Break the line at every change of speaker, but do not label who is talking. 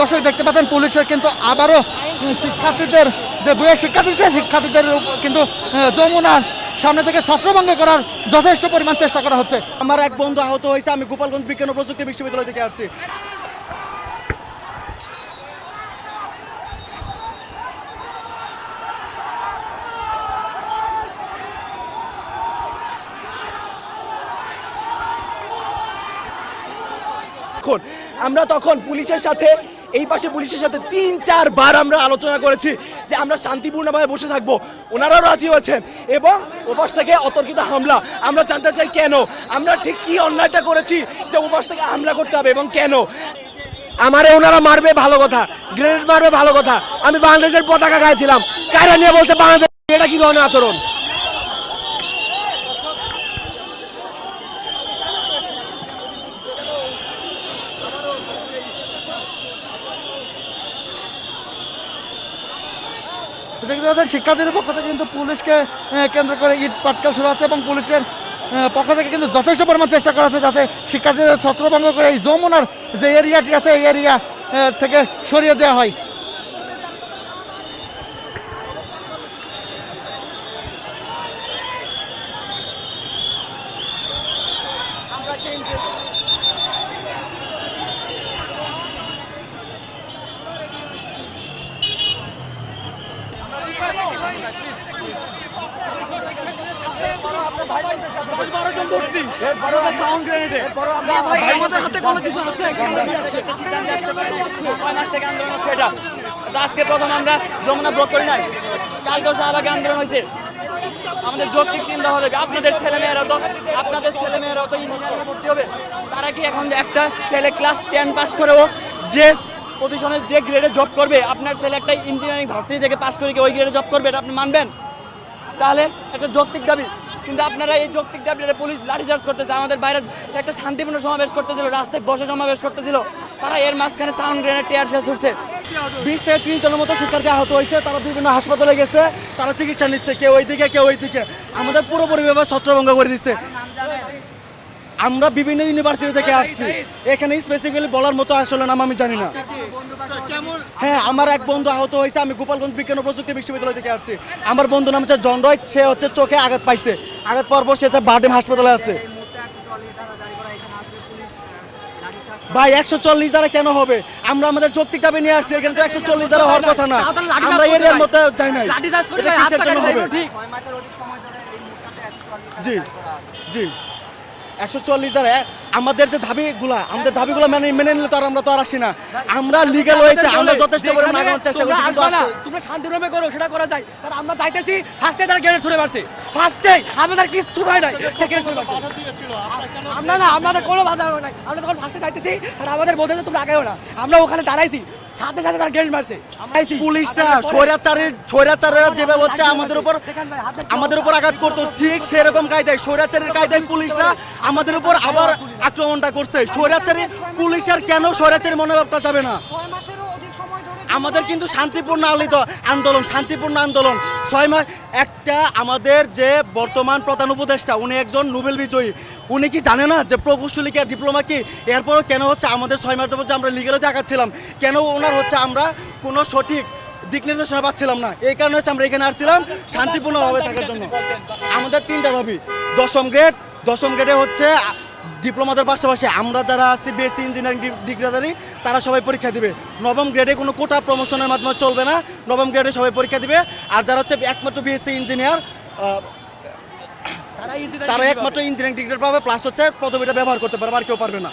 দর্শক দেখতে পাচ্ছেন পুলিশের কিন্তু আবারও শিক্ষার্থীদের যে বইয়ের শিক্ষার্থী সেই শিক্ষার্থীদের কিন্তু যমুনার সামনে থেকে ছত্রভঙ্গ করার যথেষ্ট পরিমাণ চেষ্টা করা হচ্ছে।
আমার এক বন্ধু আহত হয়েছে আমি গোপালগঞ্জ বিজ্ঞান ও প্রযুক্তি বিশ্ববিদ্যালয় থেকে আসছি। আমরা তখন পুলিশের সাথে এই পাশে পুলিশের সাথে তিন চারবার আমরা আলোচনা করেছি যে আমরা শান্তিপূর্ণভাবে বসে থাকব। ওনারাও রাজি হয়েছেন এবং ওপাশ থেকে অতর্কিত হামলা। আমরা জানতে চাই কেন? আমরা ঠিক কি অন্যায়টা করেছি যে ওপাশ থেকে হামলা করতে হবে এবং কেন? আমারে ওনারা মারবে ভালো কথা, গ্রেনেড মারবে ভালো কথা। আমি বাংলাদেশের পতাকা গাইছিলাম। কায়রা নিয়ে বলছে বাংলাদেশ এটা কি ধরনের আচরণ?
দেখতে পাচ্ছেন, শিক্ষার্থীদের পক্ষ থেকে কিন্তু পুলিশকে কেন্দ্র করে ইট পাটকেল শুরু আছে এবং পুলিশের পক্ষ থেকে কিন্তু যথেষ্ট পরিমাণ চেষ্টা করা হচ্ছে যাতে শিক্ষার্থীদের ছত্রভঙ্গ করে এই যমুনার যে এরিয়াটি আছে, এই এরিয়া থেকে সরিয়ে দেওয়া হয়।
আমাদের হাতে আছে
আজকে প্রথম আমরা যমুনা ব্লক করি নাই কালকেও শাহবাগে আন্দোলন হয়েছে আমাদের যৌক্তিক চিন্তা হবে আপনাদের ছেলেমেয়েরা তো আপনাদের ছেলেমেয়েরা তো ইঞ্জিনিয়ারিং ভর্তি হবে তারা কি এখন একটা ছেলে ক্লাস টেন পাস করেও যে পজিশনে যে গ্রেডে জব করবে, আপনার ছেলে একটা ইঞ্জিনিয়ারিং ভার্সিটি থেকে পাস করে ওই গ্রেডে জব করবে, এটা আপনি মানবেন? তাহলে একটা যৌক্তিক দাবি, কিন্তু আপনারা এই যৌক্তিক দাবিটা পুলিশ লাঠিচার্জ করতেছে, আমাদের বাইরে একটা শান্তিপূর্ণ সমাবেশ করতেছিল, রাস্তায় বসে সমাবেশ করতেছিল, তারা এর মাঝখানে সাউন্ড গ্রেনেড টিয়ার শেষ হচ্ছে।
বিশ থেকে ত্রিশ জনের মতো শিক্ষার্থী আহত হয়েছে, তারা বিভিন্ন হাসপাতালে গেছে, তারা চিকিৎসা নিচ্ছে, কেউ ওইদিকে কেউ ওইদিকে। আমাদের পুরোপুরি ব্যাপার ছত্রভঙ্গ করে দিচ্ছে। আমরা বিভিন্ন ইউনিভার্সিটি থেকে আসছি। এখানে স্পেসিফিক্যালি বলার মতো আসলে নাম আমি জানি না। হ্যাঁ আমার এক বন্ধু আহত হয়েছে আমি গোপালগঞ্জ বিজ্ঞান ও প্রযুক্তি বিশ্ববিদ্যালয় থেকে আসছি। আমার বন্ধু নাম হচ্ছে জন রয় সে হচ্ছে চোখে আঘাত পাইছে। আঘাত পাওয়ার পর সে হচ্ছে বারডেম হাসপাতালে আছে। ভাই একশো চল্লিশ দ্বারা কেন হবে? আমরা আমাদের যৌক্তিক দাবি নিয়ে আসছি এখানে তো একশো চল্লিশ দ্বারা হওয়ার কথা না। আমরা এরিয়ার মধ্যে যাই নাই। এটা কিসের জন্য হবে? জি জি। একশো চল্লিশ দ্বারা আমাদের যে দাবিগুলা আমাদের দাবিগুলো মেনে মেনে নিলে তো আর আমরা তো আর আসি না। আমরা লিগাল ওয়েতে আমরা যথেষ্ট পরিমাণ আগানোর চেষ্টা করছি কিন্তু
তোমরা শান্তিভাবে করো সেটা করা যায়। কারণ আমরা যাইতেছি ফার্স্টে তারা গ্রেনেড ছুড়ে মারছে। ফার্স্টে আমাদের কিচ্ছু হয় নাই সে গ্রেনেড ছুড়ে মারছে। আমরা না আমাদের কোনো বাধা নাই। আমরা তখন ফার্স্টে যাইতেছি আর আমাদের যে তোমরা আগাও না। আমরা ওখানে দাঁড়াইছি। সাথে সাথে তার গ্রেনেড মারছে।
পুলিশটা স্বৈরাচারের স্বৈরাচারেরা যেভাবে হচ্ছে আমাদের উপর আমাদের উপর আঘাত করতো ঠিক সেরকম কায়দায় স্বৈরাচারের কায়দায় পুলিশরা আমাদের উপর আবার আক্রমণটা করছে। স্বৈরাচারী পুলিশের কেন স্বৈরাচারী মনোভাবটা যাবে না? আমাদের কিন্তু শান্তিপূর্ণ আলিত আন্দোলন, শান্তিপূর্ণ আন্দোলন। ছয় মাস, একটা আমাদের যে বর্তমান প্রধান উপদেষ্টা, উনি একজন নোবেল বিজয়ী। উনি কি জানে না যে প্রকৌশলী কি আর ডিপ্লোমা কি? এরপরও কেন হচ্ছে আমাদের ছয় মাস যে আমরা লিগেলে দেখাচ্ছিলাম, কেন ওনার হচ্ছে আমরা কোনো সঠিক দিক নির্দেশনা পাচ্ছিলাম না? এই কারণে হচ্ছে আমরা এখানে আসছিলাম শান্তিপূর্ণভাবে থাকার জন্য। আমাদের তিনটা দাবি। দশম গ্রেড দশম গ্রেডে হচ্ছে ডিপ্লোমাদের পাশাপাশি আমরা যারা আছি বিএসসি ইঞ্জিনিয়ারিং ডিগ্রিধারী তারা সবাই পরীক্ষা দিবে। নবম গ্রেডে কোনো কোটা প্রমোশনের মাধ্যমে চলবে না। নবম গ্রেডে সবাই পরীক্ষা দিবে। আর যারা হচ্ছে একমাত্র বিএসসি
ইঞ্জিনিয়ার
তারা একমাত্র ইঞ্জিনিয়ারিং ডিগ্রি পাবে প্লাস হচ্ছে পদবিটা ব্যবহার করতে পারবে আর কেউ পারবে না।